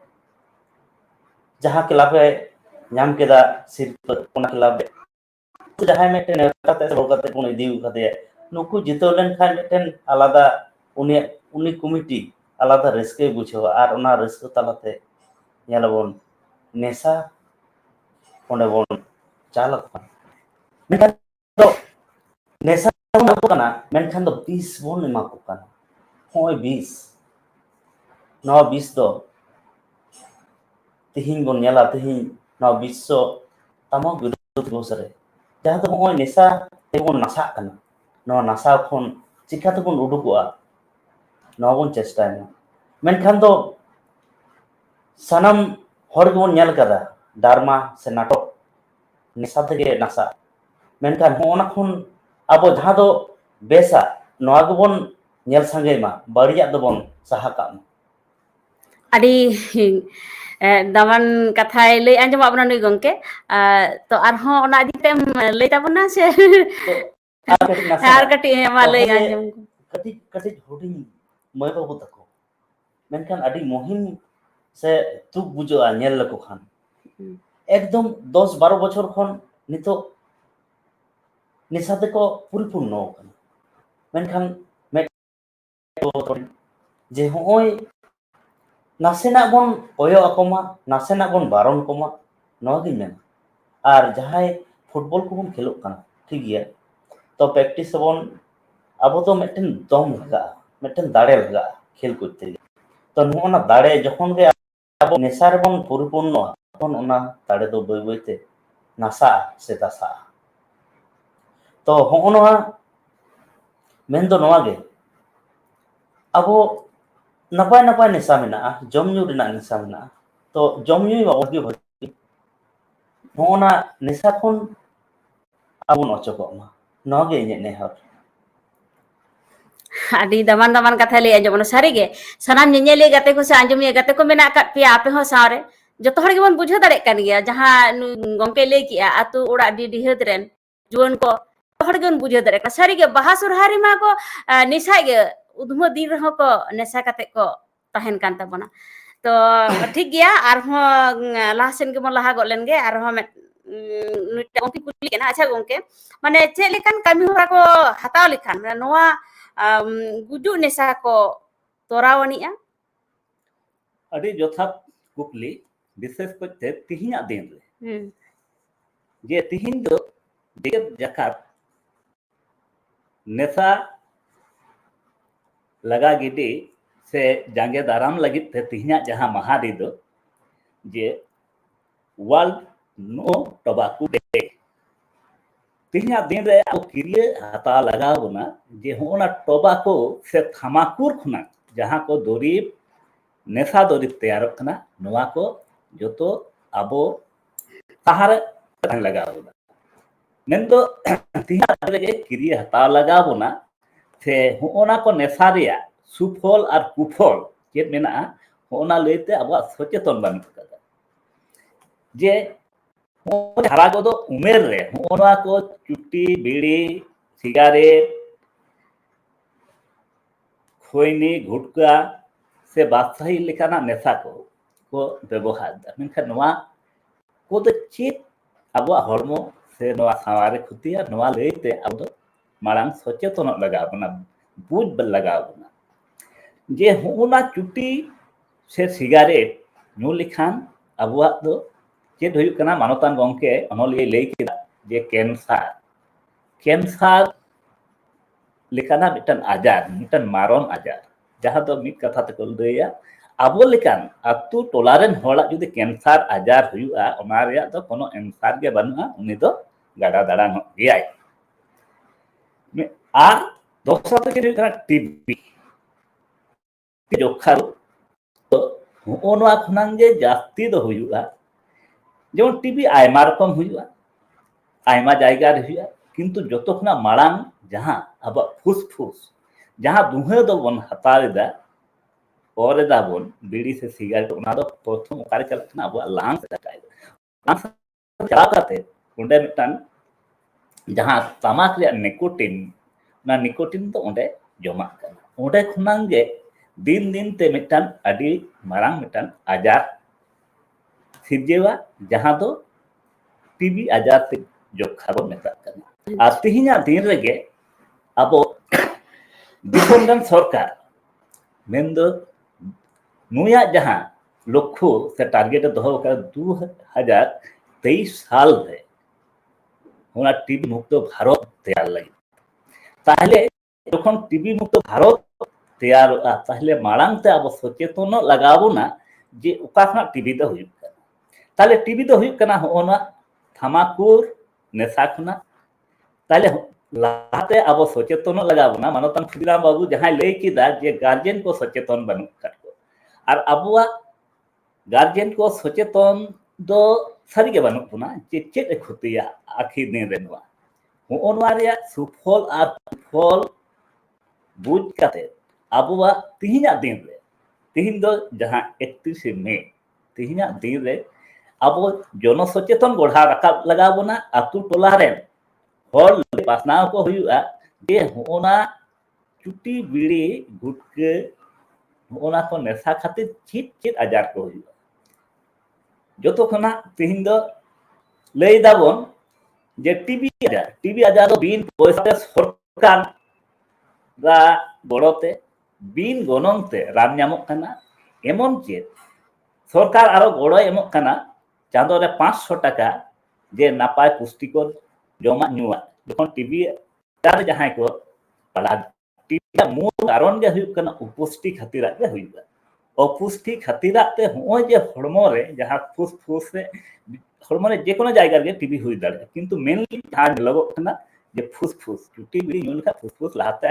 ᱡᱟᱦᱟᱸ ᱠᱞᱟᱵᱽ ᱮ ᱧᱟᱢ ᱠᱮᱫᱟ ᱥᱤᱨᱯᱟᱹ ᱚᱱᱟ ᱠᱞᱟᱵᱽ ᱠᱞᱟᱵ ᱡᱟᱦᱟᱸᱭ ᱢᱤᱫᱴᱮᱱ ᱱᱮᱣᱛᱟ ᱨᱚᱲ ᱠᱟᱛᱮ ᱵᱚᱱ ᱤᱫᱤ ᱟᱠᱟᱫᱮᱭᱟ ᱱᱩᱠᱩ ᱡᱤᱛᱟᱹᱣ ᱞᱮᱱᱠᱷᱟᱱ ᱢᱤᱫᱴᱮᱱ ᱟᱞᱟᱫᱟ ᱩᱱᱤᱭᱟᱜ ᱩᱱᱤ ᱠᱚᱢᱤᱴᱤ ᱟᱞᱟᱫᱟ ᱨᱟᱹᱥᱠᱟᱹᱭ ᱵᱩᱡᱷᱟᱹᱣᱟ ᱟᱨ ᱚᱱᱟ ᱨᱟᱹᱥᱠᱟᱹ ᱛᱟᱞᱟᱛᱮ ᱧᱮᱞᱟᱵᱚᱱ ᱱᱮᱥᱟ ᱚᱸᱰᱮ ᱵᱚᱱ ᱪᱟᱞᱟᱜ ᱠᱟᱱᱟ ᱢᱮᱱᱠᱷᱟᱱ ᱫᱚ ᱱᱮᱥᱟ ᱠᱚ ᱠᱟᱱᱟ ᱢᱮᱱᱠᱷᱟᱱ ᱫᱚ ᱵᱤᱥ ᱵᱚᱱ ᱮᱢᱟ ᱠᱚ ᱠᱟᱱᱟ ᱦᱚᱸᱜᱼᱚᱭ ᱵᱤᱥ ᱱᱚᱣᱟ ᱵᱤᱥ ᱫᱚ ᱛᱤᱦᱤᱧ ᱵᱚᱱ ᱧᱮᱞᱟ ᱛᱤᱦᱤᱧ ᱱᱚᱣᱟ ᱵᱤᱥᱥᱚ ᱛᱟᱢᱟᱠ ᱵᱤᱨᱩᱫᱽ ᱫᱤᱵᱚᱥ ᱨᱮ ᱡᱟᱦᱟᱸ ᱫᱚ ᱦᱚᱸᱜᱼᱚᱭ ᱱᱮᱥᱟ ᱛᱮᱵᱚᱱ ᱱᱟᱥᱟᱜ ᱠᱟᱱᱟ ᱱᱚᱣᱟ ᱱᱟᱥᱟ ᱠᱷᱚᱱ ᱪᱤᱠᱟᱹ ᱛᱮᱵᱚᱱ ᱩᱰᱩᱠᱚᱜᱼᱟ ᱱᱚᱣᱟ ᱵᱚᱱ ᱪᱮᱥᱴᱟᱭ ᱢᱟ ᱢᱮᱱᱠᱷᱟᱱ ᱫᱚ ᱥᱟᱱᱟᱢ ᱦᱚᱲ ᱜᱮᱵᱚᱱ ᱧᱮᱞ ᱠᱟᱫᱟ ᱰᱟᱨᱢᱟ ᱥᱮ ᱱᱟᱴᱚᱠ ᱱᱮᱥᱟ ᱛᱮᱜᱮ ᱱᱟᱥᱟ ᱢᱮᱱᱠᱷᱟᱱ ᱦᱚᱸᱜᱼᱚ ᱱᱟ ᱠᱷᱚᱱ ᱟᱵᱚ ᱡᱟᱦᱟᱸ ᱫᱚ ᱵᱮᱥᱟ ᱱᱚᱣᱟ ᱜᱮᱵᱚᱱ ᱧᱮᱞ ᱥᱟᱸᱜᱮᱭ ᱢᱟ ᱵᱟᱹᱲᱤᱡᱟᱜ ᱫᱚᱵᱚᱱ ᱥᱟᱦᱟ ᱠᱟᱜ ᱢᱟ ᱟᱹᱰᱤ ᱫᱟᱢᱟᱱ ᱠᱟᱛᱷᱟᱭ ᱞᱟᱹᱭ ᱟᱸᱡᱚᱢ ᱟᱵᱚᱱᱟ ᱱᱩᱭ ᱜᱚᱝᱠᱮ ᱛᱚ ᱟᱨᱦᱚᱸ ᱚᱱᱟ ᱤᱫᱤ ᱠᱟᱛᱮᱢ ᱞᱟᱹᱭ ᱛᱟᱵᱚᱱᱟ ᱥᱮ ᱟᱨ ᱠᱟᱹᱴᱤᱡ ᱢᱟ ᱞᱟᱹᱭ ᱟᱸᱡᱚᱢ ᱠᱟᱹᱴᱤᱡ ᱠᱟᱹᱴᱤᱡ ᱦᱩᱰᱤᱧ ᱢᱟᱹᱭ ᱵᱟᱹᱵᱩ ᱛᱟᱠᱚ ᱢᱮᱱᱠᱷᱟᱱ ᱟᱹᱰᱤ ᱢᱚᱦᱤᱱ ᱥᱮ ᱛᱩᱠ ᱵᱩᱡᱷᱟᱹᱜᱼᱟ ᱧᱮᱞ ᱞᱮᱠᱚ ᱠᱷᱟᱱ ᱮᱠᱫᱚᱢ ᱫᱚᱥ ᱵᱟᱨᱚ ᱵᱚᱪᱷᱚᱨ ᱠᱷᱚᱱ ᱱᱤᱛᱚᱜ ᱱᱮᱥᱟ ᱛᱮᱠᱚ ᱯᱩᱨᱤᱯᱩᱨᱱᱚ ᱟᱠᱟᱱᱟ ᱢᱮᱱᱠᱷᱟᱱ ᱢᱤᱫᱴᱮᱱ ᱡᱮ ᱦᱚᱸᱜᱼᱚᱭ ᱱᱟᱥᱮᱱᱟᱜ ᱵᱚᱱ ᱠᱚᱭᱚᱜ ᱟᱠᱚᱢᱟ ᱱᱟᱥᱮᱱᱟᱜ ᱵᱚᱱ ᱵᱟᱨᱚᱱ ᱠᱚᱢᱟ ᱱᱚᱣᱟᱜᱤᱧ ᱢᱮᱱᱟ ᱟᱨ ᱡᱟᱦᱟᱸᱭ ᱯᱷᱩᱴᱵᱚᱞ ᱠᱚᱵᱚᱱ ᱠᱷᱮᱞᱳᱜ ᱠᱟᱱᱟ ᱴᱷᱤᱠ ᱜᱮᱭᱟ ᱛᱚ ᱯᱨᱮᱠᱴᱤᱥ ᱟᱵᱚᱱ ᱟᱵᱚ ᱫᱚ ᱢᱤᱫᱴᱮᱱ ᱫᱚᱢ ᱞᱟᱜᱟᱜᱼᱟ ᱢᱤᱫᱴᱮᱱ ᱫᱟᱲᱮ ᱞᱟᱜᱟᱜᱼᱟ ᱠᱷᱮᱞ ᱠᱚᱨᱛᱮ ᱜᱮ ᱛᱚ ᱱᱚᱜᱼᱚᱱᱟ ᱫᱟᱲᱮ ᱡᱚᱠᱷᱚᱱ ᱜᱮ ᱟᱵᱚ ᱱᱮᱥᱟ ᱨᱮᱵᱚᱱ ᱯᱚᱨᱤᱯᱩᱨᱱᱚᱜᱼᱟ তখন ওনা তাড়ে তো বই বইতে নাসা সে তাসা ᱛᱚ ᱦᱚᱜᱼᱚ ᱱᱚᱣᱟ ᱢᱮᱱᱫᱚ ᱱᱚᱣᱟᱜᱮ ᱟᱵᱚ ᱱᱟᱯᱟᱭ ᱱᱟᱯᱟᱭ ᱱᱮᱥᱟ ᱢᱮᱱᱟᱜᱼᱟ ᱡᱚᱢ ᱧᱩ ᱨᱮᱱᱟᱜ ᱱᱮᱥᱟ ᱢᱮᱱᱟᱜᱼᱟ ᱛᱚ ᱡᱚᱢ ᱧᱩᱭ ᱵᱟᱵᱚᱫ ᱜᱮ ᱵᱷᱟᱹᱜᱤ ᱱᱚᱜᱼᱚᱱᱟ ᱱᱮᱥᱟ ᱠᱷᱚᱱ ᱟᱵᱚᱱ ᱚᱪᱚᱜᱚᱜ ᱢᱟ ᱱᱚᱣᱟᱜᱮ ᱤᱧᱟᱹᱜ ᱱᱮᱦᱚᱨ ᱟᱹᱰᱤ ᱫᱟᱢᱟᱱ ᱫᱟᱢᱟᱱ ᱠᱟᱛᱷᱟ ᱞᱟᱹᱭ ᱟᱸᱡᱚᱢ ᱥᱟᱹᱨᱤᱜᱮ ᱥᱟᱱᱟᱢ ᱧᱮᱧᱮᱞᱤᱭᱟᱹ ᱜᱟᱛᱮ ᱠᱚ ᱥᱮ ᱟᱸᱡᱚᱢᱤᱭᱟᱹ ᱜᱟᱛᱮ ᱠᱚ ᱢᱮᱱᱟᱜ ᱟᱠᱟᱫ ᱯᱮᱭᱟ ᱟᱯᱮ ᱦᱚᱸ ᱥᱟᱶᱨᱮ ᱡᱚᱛᱚ ᱦᱚᱲ ᱜᱮᱵᱚᱱ ᱵᱩᱡᱷᱟᱹᱣ ᱫᱟᱲᱮᱭᱟᱜ ᱠᱟᱱ ᱜᱮᱭᱟ ᱡᱟᱦᱟᱸ ᱜᱚᱢᱠᱮ ᱞᱟᱹᱭ ᱠᱮᱜᱼᱟ ᱟᱛᱳ ᱚᱲᱟᱜ ᱰᱤᱰᱤᱦᱟᱹᱛ ᱨᱮᱱ ᱡᱩᱣᱟᱹᱱ ᱠᱚ बुझे सारी बहा सरहारे मा को निशा उधम दिन रहा को नेशा कते को तहन कान ताबना तो ठीक गया आर हो के मो लहा गो लेंगे आर हो मे नुटा गोंकी अच्छा गोंके माने चे लेखन कमी होरा को हता लेखन माने नोआ गुजु नेशा को तोरावनिया अडी जथा कुपली विशेष को ते तिहिया देन रे जे तिहिन जो देख ᱱᱮᱥᱟ ᱞᱟᱜᱟ ᱜᱤᱰᱤ ᱥᱮ ᱡᱟᱸᱜᱮ ᱫᱟᱨᱟᱢ ᱞᱟᱹᱜᱤᱫ ᱛᱮ ᱛᱤᱦᱤᱧᱟᱜ ᱡᱟᱦᱟᱸ ᱢᱟᱦᱟ ᱨᱮᱫᱚ ᱡᱮ ᱣᱟᱨᱞᱰ ᱱᱳ ᱴᱚᱵᱟᱠᱩ ᱰᱮ তিহিনা দিন রে আবো কিরিয়ে হাতা লাগাও বনা যে হোনা টবাকো সে থামাকুর খুনা যাহা কো দরিব নেশা দরিব তৈয়ার খনা নোয়া কো যত আবো তাহার লাগাও বনা ᱢᱮᱱᱫᱚ ᱛᱤᱦᱤᱧᱟᱜ ᱨᱮᱜᱮ ᱠᱤᱨᱤᱭᱟᱹ ᱦᱟᱛᱟᱣ ᱞᱟᱜᱟᱣ ᱵᱚᱱᱟ ᱥᱮ ᱦᱚᱜᱼᱚᱱᱟ ᱠᱚ ᱱᱮᱥᱟ ᱨᱮᱭᱟᱜ ᱥᱩᱯᱷᱚᱞ ᱟᱨ কুফল ᱪᱮᱫ ᱢᱮᱱᱟᱜᱼᱟ হওনা লইতে আবার সচেতন বানি কাদা যে হারা গদ উমের রে হওনা কো চুটি বিড়ি সিগারেট খৈনি ঘুটকা সে বাদশাহী লেখানা নেশা কো কো ব্যবহার দা মেনখান নোয়া কো তো চিত আবহাওয়া হরমো ᱥᱮ ᱱᱚᱣᱟ ᱥᱟᱶᱟᱨ ᱨᱮ ᱠᱷᱩᱛᱤᱭᱟ ᱱᱚᱣᱟ ᱞᱟᱹᱭᱛᱮ ᱟᱵᱚ ᱫᱚ ᱢᱟᱲᱟᱝ ᱥᱚᱪᱮᱛᱚᱱᱚᱜ ᱞᱟᱜᱟᱣ ᱵᱚᱱᱟ ᱵᱩᱡᱽ ᱞᱟᱜᱟᱣ ᱵᱚᱱᱟ ᱡᱮ ᱦᱚᱸᱜᱼᱚᱱᱟ ᱪᱩᱴᱤ ᱥᱮ ᱥᱤᱜᱟᱨᱮᱴ ᱧᱩ ᱞᱮᱠᱷᱟᱱ ᱟᱵᱚᱣᱟᱜ ᱫᱚ ᱪᱮᱫ ᱦᱩᱭᱩᱜ ᱠᱟᱱᱟ ᱢᱟᱱᱚᱛᱟᱱ ᱜᱚᱢᱠᱮ ᱚᱱᱚᱞᱤᱭᱟᱹᱭ ᱞᱟᱹᱭ ᱠᱮᱫᱟ ᱡᱮ ᱠᱮᱱᱥᱟᱨ ᱠᱮᱱᱥᱟᱨ ᱞᱮᱠᱟᱱᱟᱜ ᱢᱤᱫᱴᱟᱱ ᱟᱡᱟᱨ ᱢᱤᱫᱴᱟᱱ ᱢᱟᱨᱚᱱ ᱟᱡᱟᱨ ᱡᱟᱦᱟᱸ ᱫᱚ ᱢᱤᱫ ᱠᱟᱛᱷᱟ ᱛᱮᱠᱚ ᱞᱟᱹᱭᱟ ᱟᱵᱚ ᱞᱮᱠᱟᱱ ᱟᱛᱳ ᱨᱮᱱ ᱦᱚᱲᱟᱜ ᱡᱩᱫᱤ ᱠᱮᱱᱥᱟᱨ ᱟᱡᱟᱨ ᱦᱩᱭᱩᱜᱼᱟ ᱚᱱᱟ ᱨᱮᱭᱟᱜ ᱫᱚ ᱠᱳᱱᱳ ᱮᱱᱥᱟᱨ ᱜᱮ ᱵᱟᱹᱱᱩᱜᱼᱟ ᱩᱱᱤ ᱫᱚ গাড়া দাঁড়ানো গিয়ায় আর ᱫᱚᱥᱟᱨ ᱫᱚ ᱪᱮᱫ ᱠᱟᱱᱟ ᱴᱤᱵᱤ ᱡᱚᱠᱷᱟ ᱫᱚ ᱦᱚᱸᱜᱼᱚ ᱱᱚᱣᱟ ᱠᱷᱚᱱᱟᱜ ᱜᱮ ᱡᱟᱹᱥᱛᱤ ᱫᱚ ᱦᱩᱭᱩᱜᱼᱟ ᱡᱮᱢᱚᱱ ᱴᱤᱵᱤ ᱟᱭᱢᱟ ᱨᱚᱠᱚᱢ ᱦᱩᱭᱩᱜᱼᱟ ᱟᱭᱢᱟ ᱡᱟᱭᱜᱟ ᱨᱮ ᱦᱩᱭᱩᱜᱼᱟ ᱠᱤᱱᱛᱩ ᱡᱚᱛᱚ ᱠᱷᱚᱱᱟᱜ ᱢᱟᱲᱟᱝ ᱡᱟᱦᱟᱸ ᱟᱵᱚᱣᱟᱜ ᱯᱷᱩᱥᱯᱷᱩᱥ ᱡᱟᱦᱟᱸ ᱫᱩᱦᱟᱹ ᱫᱚᱵᱚᱱ ᱦᱟᱛᱟᱣ ᱮᱫᱟ ᱚᱨ ᱮᱫᱟ ᱵᱚᱱ ᱵᱤᱲᱤ ᱥᱮ ᱥᱤᱜᱟᱨᱮᱴ ᱚᱱᱟ ᱫᱚ ᱯᱨᱚᱛᱷᱚᱢ ᱚᱠᱟᱨᱮ ᱪᱟᱞᱟᱜ ᱠᱟᱱᱟ ᱟᱵᱚᱣᱟᱜ ᱞᱟᱝᱥ ᱨᱮ ᱪᱟᱞᱟᱣ ᱠᱟᱛᱮ ᱚᱸᱰᱮ ᱢᱤᱫᱴᱟᱝ जहाँ तमाक निकोटिन ना निकोटिन तो उन्हें जमा कर उन्हें खुनांगे दिन दिन ते मिटन अड़ी मरांग मिटन आजार सिर्जेवा जहाँ तो टीवी आजार से जो खबर मिटा करना आते ही ना दिन रगे अब डिपेंडेंट सरकार में तो नया जहाँ लक्ष्य से टारगेट दो हजार दो हजार तेईस साल है ওনার টিবি মুক্ত ভারত তৈয়ার লাগে তাহলে যখন টিবি মুক্ত ভারত তৈয়ার তাহলে মারাংতে আবার সচেতন লাগাবো না যে ওকা খানা টিবি দো তাহলে টিবি দো থামাকুর নেশা খুনা তাহলে লাহাতে আবো সচেতন লাগাবো না মানতান ক্ষুদিরাম বাবু যাহাই লই কেদা যে গার্জেন কো সচেতন বানু কাটকো আর আবুয়া গার্জেন কো সচেতন ᱫᱚ ᱥᱟᱹᱨᱤᱜᱮ ᱵᱟᱹᱱᱩᱜ ᱵᱚᱱᱟ ᱡᱮ ᱪᱮᱫ ᱮ ᱠᱷᱚᱛᱤᱭᱟ ᱟᱹᱠᱷᱤᱨ ᱫᱤᱱ ᱨᱮ ᱱᱚᱣᱟ ᱱᱚᱜᱼᱚ ᱱᱚᱣᱟ ᱨᱮᱭᱟᱜ ᱥᱩᱯᱷᱚᱞ ᱟᱨ ᱯᱷᱚᱞ ᱵᱩᱡᱽ ᱠᱟᱛᱮᱫ ᱟᱵᱚᱣᱟᱜ ᱛᱤᱦᱤᱧᱟᱜ ᱫᱤᱱ ᱨᱮ ᱛᱤᱦᱤᱧ ᱫᱚ ᱡᱟᱦᱟᱸ ᱮᱠᱛᱨᱤᱥᱮ ᱢᱮ ᱛᱤᱦᱤᱧᱟᱜ ᱫᱤᱱ ᱨᱮ ᱟᱵᱚ ᱡᱚᱱᱚ ᱥᱚᱪᱮᱛᱚᱱ ᱜᱚᱲᱦᱟ ᱨᱟᱠᱟᱵ ᱞᱟᱜᱟᱣ ᱵᱚᱱᱟ ᱟᱛᱩ ᱴᱚᱞᱟ ᱨᱮᱱ ᱦᱚᱲ ᱯᱟᱥᱱᱟᱣ ᱠᱚ ᱦᱩᱭᱩᱜᱼᱟ ᱡᱮ ᱱᱚᱜᱼᱚᱱᱟ ᱪᱩᱴᱤ ᱵᱤᱲᱤ ᱜᱩᱴᱠᱟᱹ ᱱᱚᱜᱼᱚᱱᱟ ᱠᱚ ᱱᱮᱥᱟ ᱠᱷᱟᱹᱛᱤᱨ ᱪᱮᱫ ᱪᱮᱫ ᱟᱡᱟᱨ ᱠᱚ ᱦᱩᱭᱩᱜᱼᱟ ᱡᱚᱛᱚ ᱠᱷᱚᱱᱟᱜ ᱛᱮᱦᱮᱧ ᱫᱚ ᱞᱟᱹᱭ ᱫᱟᱵᱚᱱ ᱡᱮ ᱴᱤᱵᱤ ᱟᱡᱟᱨ ᱴᱤᱵᱤ ᱟᱡᱟᱨ ᱫᱚ ᱵᱤᱱ ᱯᱚᱭᱥᱟᱛᱮ ᱥᱚᱨᱠᱟᱨ ᱜᱚᱲᱚᱛᱮ ᱵᱤᱱ ᱜᱚᱱᱚᱝᱛᱮ ᱨᱟᱱ ᱧᱟᱢᱚᱜ ᱠᱟᱱᱟ এমন ᱪᱮᱫ সরকার আরো গড় এমন কানা চাঁদো রে পাঁচশো টাকা যে নাপায় পুষ্টিকর জমা ᱧᱩᱣᱟ যখন টিবি তার যাহাই কো টিবি মূল কারণ গে হুᱭুক কানা উপস্থিতি খাতির আগে হুᱭুক অপুষ্টি খাতিরাতে হ্যাঁ যে হড়মরে যাহা ফুসফুসে হড়মরে যে কোনো জায়গা রে টিবি হই দাঁড়ে কিন্তু মেনলি তার লগো না যে ফুসফুস টিবি নিউলকা ফুসফুস লাহাতে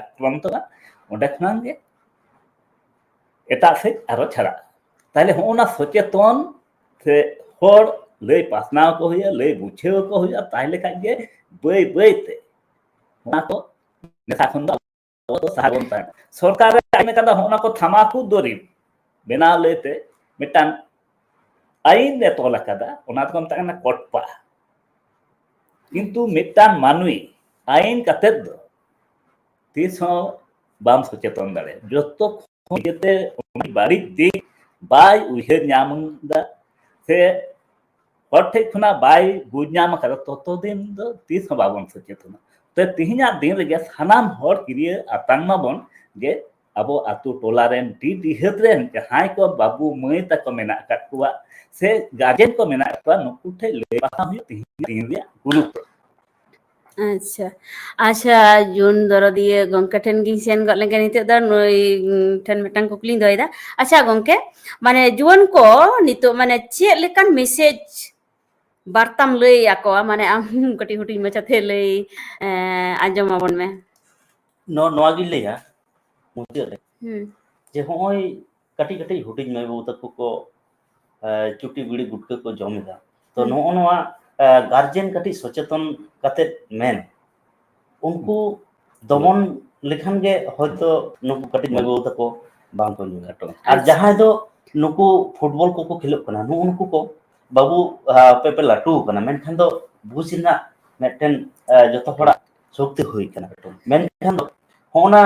আক্রান্ত না ওটা খান যে এটা সে আরো ছাড়া তাহলে হ্যাঁ না সচেতন সে হড় লই পাসনাও কো হইয়া লই বুঝেও কো হইয়া তাহলে কাজে বই বইতে না তো নেশা খন্দ वो तो सागुन ᱠᱚ ᱛᱷᱟᱢᱟ ᱠᱚ ᱫᱚᱨᱤᱵ ᱵᱮᱱᱟᱣ ᱞᱟᱹᱭᱛᱮ ᱢᱤᱫᱴᱟᱱ ᱟᱹᱭᱤᱱ ᱮ ᱛᱚᱞ ᱟᱠᱟᱫᱟ ᱚᱱᱟ ᱫᱚᱠᱚ ᱢᱮᱛᱟᱜ ᱠᱟᱱᱟ ᱠᱚᱴᱯᱟ ᱠᱤᱱᱛᱩ ᱢᱤᱫᱴᱟᱱ ᱢᱟᱹᱱᱢᱤ ᱟᱹᱭᱤᱱ ᱠᱟᱛᱮᱫ ᱫᱚ ᱛᱤᱥ ᱦᱚᱸ ᱵᱟᱢ ᱥᱚᱪᱮᱛᱚᱱ ᱫᱟᱲᱮᱭᱟᱜᱼᱟ ᱡᱚᱛᱚ ᱠᱷᱚᱱ ᱡᱮᱛᱮ ᱵᱟᱹᱲᱤᱡ ᱫᱤᱠ ᱵᱟᱭ ᱩᱭᱦᱟᱹᱨ ᱧᱟᱢᱫᱟ ᱥᱮ ᱦᱚᱲ ᱴᱷᱮᱡ ᱠᱷᱚᱱᱟᱜ ᱵᱟᱭ ᱵᱩᱡᱽ ᱧᱟᱢ ᱟᱠᱟᱫᱟ ᱛᱚᱛᱚ ᱫᱤᱱ ᱫᱚ ᱛᱤᱥ ᱦᱚᱸ ᱵᱟᱵᱚᱱ ᱥᱚᱪᱮᱛᱚᱱᱟ ᱛᱮ ᱛᱤᱦᱤᱧᱟᱜ ᱫᱤᱱ ᱨᱮᱜᱮ ᱥᱟᱱᱟᱢ ᱦᱚᱲ ᱠᱤᱨᱤᱭᱟᱹ ᱟᱛᱟᱝ ᱢᱟᱵᱚᱱ ᱡᱮ ᱟᱵᱚ ᱟᱛᱳ ᱴᱚᱞᱟ ᱨᱮᱱ ᱰᱤ ᱨᱮᱱ ᱡᱟᱦᱟᱸᱭ ᱠᱚ ᱵᱟᱹᱵᱩ ᱢᱟᱹᱭ ᱛᱟᱠᱚ ᱢᱮᱱᱟᱜ ᱟᱠᱟᱫ ᱠᱚᱣᱟ ᱥᱮ ᱜᱟᱨᱡᱮᱱ ᱠᱚ ᱢᱮᱱᱟᱜ ᱠᱚᱣᱟ ᱱᱩᱠᱩ ᱴᱷᱮᱱ ᱞᱟᱹᱭ ᱯᱟᱥᱱᱟᱣ ᱦᱩᱭᱩᱜ ᱛᱤᱦᱤᱧ ᱫᱤᱱ ᱨᱮᱭᱟᱜ ᱜᱩᱨᱩᱛᱛᱚ ᱟᱪᱪᱷᱟ ᱟᱪᱪᱷᱟ ᱡᱩᱱ ᱫᱚᱨᱚᱫᱤᱭᱟᱹ ᱜᱚᱝᱠᱮ ᱴᱷᱮᱱ ᱜᱤᱧ ᱥᱮᱱ ᱜᱚᱫ ᱞᱮᱱᱜᱮ ᱱᱤᱛᱚᱜ ᱫᱚ ᱱᱩᱭ ᱴᱷᱮᱱ ᱢᱤᱫᱴᱟᱝ ᱠᱩᱠᱞᱤᱧ ᱫᱚᱦᱚᱭᱮᱫᱟ ᱟᱪᱪᱷᱟ ᱜᱚᱝᱠᱮ ᱢᱟᱱᱮ ᱡᱩᱣᱟᱹᱱ ᱠᱚ ᱱᱤᱛᱚᱜ ᱢᱟᱱᱮ ᱪᱮᱫ ᱞᱮᱠᱟᱱ ᱢᱮᱥᱮᱡᱽ बार्ताम लै आको माने आम कटी हुटी मचा थे लै आजम अपन में नो नो कटी कटी हुटी में वो तक को चुटी बिड़ी गुटके को जमेगा तो नो सचेतन दमन लिखन के होय तो को बांको को ᱵᱟᱹᱵᱩ ᱟᱯᱮ ᱯᱮ ᱞᱟᱹᱴᱩ ᱟᱠᱟᱱᱟ ᱢᱮᱱᱠᱷᱟᱱ ᱫᱚ ᱵᱩᱡᱽ ᱨᱮᱱᱟᱜ ᱢᱤᱫᱴᱮᱱ ᱡᱚᱛᱚ ᱦᱚᱲᱟᱜ ᱥᱚᱠᱛᱤ ᱦᱩᱭ ᱟᱠᱟᱱᱟ ᱢᱮᱱᱠᱷᱟᱱ ᱫᱚ ᱦᱚᱸᱜᱼᱱᱟ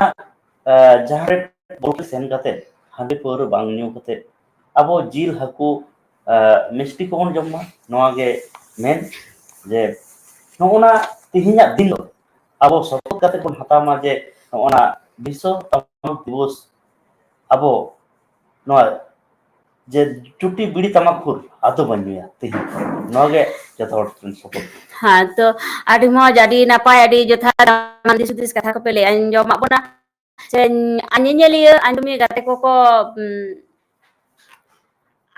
ᱡᱟᱦᱟᱸᱨᱮ ᱵᱚᱞ ᱥᱮᱱ ᱠᱟᱛᱮ ᱦᱟᱺᱰᱤ ᱯᱟᱹᱣᱨᱟᱹ ᱵᱟᱝ ᱧᱩ ᱠᱟᱛᱮ ᱟᱵᱚ ᱡᱤᱞ ᱦᱟᱹᱠᱩ ᱢᱤᱥᱴᱤ ᱠᱚᱵᱚᱱ ᱡᱚᱢ ᱢᱟ ᱱᱚᱣᱟ ᱜᱮ ᱢᱮᱱ ᱡᱮ ᱱᱚᱜᱼᱱᱟ ᱛᱮᱦᱮᱧᱟᱜ ᱫᱤᱱ ᱫᱚ ᱟᱵᱚ ᱥᱚᱯᱚᱦᱚᱫ ᱠᱟᱛᱮ ᱵᱚᱱ ᱦᱟᱛᱟᱣ ᱢᱟ ᱡᱮ ᱱᱚᱜᱼᱱᱟ ᱵᱤᱥᱥᱚ ᱛᱟᱢᱟᱢ ᱫᱤᱵᱚᱥ ᱟᱵᱚ ᱱᱚᱣᱟ जे चुट्टी बीड़ी तमाकुर आतो बन गया तीन नौगे जो था और तुम सोचो हाँ तो आज हम आज ना पाए आदि जो था मंदिर कथा को पहले अन्य जो मापो ना जे अन्य ने लिए अन्य तो गाते को को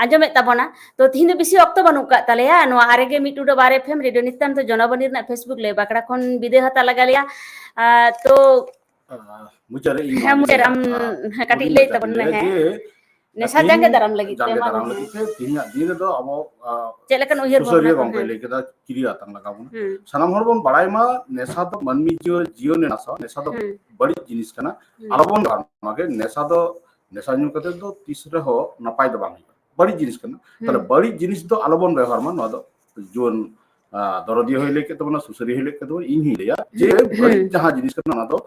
अन्य में तो तीन तो बिसी वक्त बनु का तले या नो आरे के मीटू बारे फिर रेडियो नित्यम तो जोना ना फेसबुक ले बाकरा कौन विदे हता लगा लिया तो मुझे हाँ, हम हाँ, कटी ले तब ना है हाँ। ᱱᱮᱥᱟ ᱡᱟᱸᱜᱮ ᱫᱟᱨᱟᱢ ᱞᱟᱹᱜᱤᱫ ᱛᱮ ᱡᱟᱸᱜᱮ ᱫᱟᱨᱟᱢ ᱞᱟᱹᱜᱤᱫ ᱛᱮ ᱛᱤᱦᱤᱧᱟᱜ ᱫᱤᱱ ᱨᱮᱫᱚ ᱟᱵᱚ ᱪᱮᱫ ᱞᱮᱠᱟᱱ ᱩᱭᱦᱟᱹᱨ ᱵᱷᱟᱵᱽᱱᱟ ᱥᱩᱥᱟᱹᱨᱤᱭᱟᱹ ᱞᱟᱹᱭ ᱠᱮᱫᱟ ᱠᱤᱨᱤ ᱟᱛᱟᱝ ᱞᱟᱜᱟᱵᱚᱱ ᱥᱟᱱᱟᱢ ᱦᱚᱲ ᱵᱚᱱ ᱵᱟᱲᱟᱭ ᱢᱟ ᱱᱮᱥᱟ ᱫᱚ ᱢᱟᱹᱱᱢᱤ ᱡᱤᱭᱚᱱ ᱨᱮᱱᱟᱜ ᱥᱟᱶ ᱱᱮᱥᱟ ᱫᱚ ᱵᱟᱹᱲᱤᱡ ᱡᱤᱱᱤᱥ ᱠᱟᱱᱟ ᱟᱞᱚᱵᱚᱱ ᱜᱟᱱ ᱜᱮ ᱱᱮᱥᱟ ᱫᱚ ᱱᱮᱥᱟ ᱧᱩ ᱠᱟᱛᱮ ᱫᱚ ᱛᱤᱥ ᱨᱮᱦᱚᱸ ᱱᱟᱯᱟᱭ ᱫᱚ ᱵᱟᱝ ᱦᱩᱭᱩᱜᱼᱟ ᱵᱟᱹᱲᱤᱡ ᱡᱤᱱᱤᱥ ᱠᱟᱱᱟ ᱛᱟᱦᱞᱮ ᱵᱟᱹᱲᱤᱡ ᱡᱤᱱᱤᱥ ᱫᱚ ᱟᱞᱚᱵᱚᱱ ᱵᱮᱵᱚᱦᱟᱨ ᱢᱟ ᱱᱚᱣᱟ ᱫᱚ ᱡᱩᱣᱟᱹᱱ ᱫᱚᱨᱚᱫᱤᱭᱟᱹ ᱦᱚᱸᱭ ᱞᱟᱹᱭ ᱠᱮᱫ ᱛᱟᱵᱚᱱᱟ ᱥᱩᱥᱟᱹᱨᱤᱭᱟᱹ ᱦᱚᱸᱭ ᱞᱟᱹᱭ ᱠᱮᱫ ᱛᱟᱵᱚᱱᱟ ᱤᱧ ᱦᱚᱸᱧ ᱞᱟᱹᱭᱟ ᱡᱮ ᱵᱟᱹᱲᱤᱡ ᱡᱟᱦᱟᱸ ᱡᱤᱱᱤᱥ ᱠᱟᱱᱟ ᱚᱱᱟ ᱫᱚ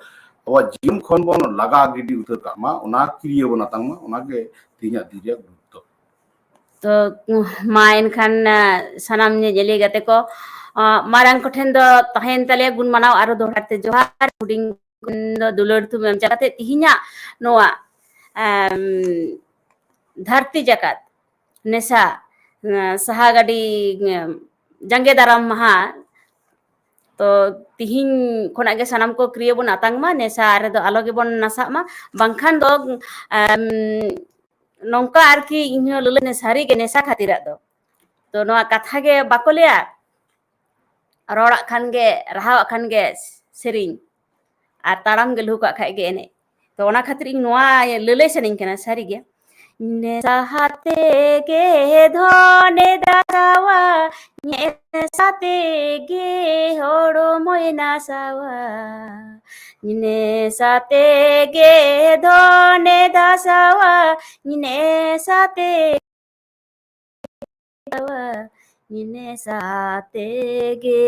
ᱟᱵᱚᱣᱟᱜ ᱡᱤᱭᱚᱱ ᱠᱷᱚᱱ ᱵᱚᱱ ᱞᱟᱜᱟ ᱜᱤᱰᱤ ᱩᱛᱟᱹᱨ ᱠᱟᱜ ᱢᱟ ᱚᱱᱟ ᱠᱤᱨᱤᱭᱟᱹ ᱵᱚᱱ ᱟᱛᱟᱝ ᱢᱟ ᱚᱱᱟᱜᱮ ᱛᱮᱦᱮᱧᱟᱜ ᱫᱤᱱ ᱨᱮᱭᱟᱜ ᱜᱩᱨᱩᱛᱛᱚ ᱛᱚ ᱢᱟ ᱮᱱᱠᱷᱟᱱ ᱥᱟᱱᱟᱢ ᱧᱮᱧᱮᱞᱤᱭᱟᱹ ᱜᱟᱛᱮ ᱠᱚ ᱢᱟᱨᱟᱝ ᱠᱚᱴᱷᱮᱱ ᱫᱚ ᱛᱟᱦᱮᱱ ᱛᱟᱞᱮᱭᱟ ᱜᱩᱱ ᱢᱟᱱᱟᱣ ᱟᱨᱚ ᱫᱚᱦᱲᱟᱛᱮ ᱡᱚᱦᱟᱨ ᱦᱩᱰᱤᱧ ᱫᱚ ᱫᱩᱞᱟᱹᱲ ᱛᱷᱩᱢ ᱮᱢ ᱪᱟᱠᱟᱛᱮ ᱛᱤᱦᱤᱧᱟᱜ ᱱᱚᱣᱟ ᱫᱷᱟᱹᱨᱛᱤ ᱡᱟᱠᱟᱛ ᱱᱮᱥᱟ ᱥᱟᱦᱟ ᱜᱟᱹᱰᱤ ᱡᱟᱸᱜᱮ ᱫᱟᱨᱟᱢ ᱢᱟᱦᱟ ᱛᱚ ᱛᱤᱦᱤᱧ ᱠᱷᱚᱱᱟᱜ ᱜᱮ ᱥᱟᱱᱟᱢ ᱠᱚ ᱠᱨᱤᱭᱟᱹ ᱵᱚᱱ ᱟᱛᱟᱝ ᱢᱟ ᱱᱮᱥᱟ ᱨᱮᱫᱚ ᱟᱞᱚ ᱜᱮᱵᱚᱱ ᱱᱟᱥᱟᱜ ᱢᱟ ᱵᱟᱝᱠᱷᱟᱱ ᱫᱚ ᱱᱚᱝᱠᱟ ᱟᱨᱠᱤ ᱤᱧ ᱦᱚᱸ ᱞᱟᱹᱞᱟᱹᱭ ᱜᱮ ᱱᱮᱥᱟ ᱠᱷᱟᱹᱛᱤᱨᱟᱜ ᱫᱚ ᱛᱚ ᱱᱚᱣᱟ ᱠᱟᱛᱷᱟ ᱜᱮ ᱵᱟᱠᱚ ᱞᱟᱹᱭᱟ ᱨᱚᱲᱟᱜ ᱠᱷᱟᱱ ᱜᱮ ᱨᱟᱦᱟᱣᱟᱜ ᱠᱷᱟᱱ ᱜᱮ ᱥᱮᱨᱮᱧ ᱟᱨ ᱛᱟᱲᱟᱢ ᱜᱮ ᱞᱩᱦᱩᱠᱟᱜ ᱠᱷᱟᱡ ᱜᱮ ᱮᱱᱮᱡ ᱛᱚ ᱚᱱᱟ ᱠᱷᱟᱹᱛᱤᱨ ᱤᱧ ᱱᱚᱣᱟ ᱞᱟᱹᱞᱟᱹᱭ ᱥᱟᱱᱟᱧ ᱠᱟᱱᱟ ᱥᱟᱹᱨᱤᱜᱮ নেশাহাতে গে ধনে দাসাওয়া নেশাতে গে হড়ো ময়না সাওয়া নেশাতে গে ধনে দাসাওয়া নেশাতে নেশাতে গে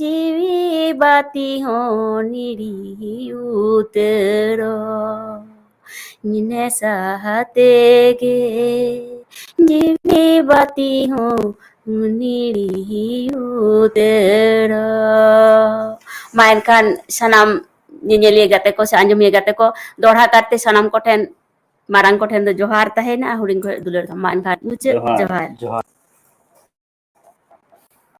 জীবী বাতি হনিড়ি উতর जिन्हें सहते गे जिन्हें बाती हूँ ᱢᱟ ᱮᱱᱠᱷᱟᱱ ᱥᱟᱱᱟᱢ ᱧᱮᱧᱮᱞᱤᱭᱟᱹ ᱜᱟᱛᱮ ᱠᱚ ᱥᱮ ᱟᱸᱡᱚᱢᱤᱭᱟᱹ ᱜᱟᱛᱮ ᱠᱚ ᱫᱚᱦᱲᱟ ᱠᱟᱨᱛᱮ ᱥᱟᱱᱟᱢ ᱠᱚᱴᱷᱮᱱ ᱢᱟᱨᱟᱝ ᱠᱚᱴᱷᱮᱱ ᱫᱚ ᱡᱚᱦᱟᱨ ᱛᱟᱦᱮᱱᱟ ᱦᱩᱰᱤᱧ ᱠᱚ ᱫᱩᱞᱟᱹᱲ ᱢᱟ ᱮᱱᱠᱷᱟᱱ ᱢᱩᱪᱟᱹᱫ ᱡᱚᱦᱟᱨ ᱡᱚᱦᱟᱨ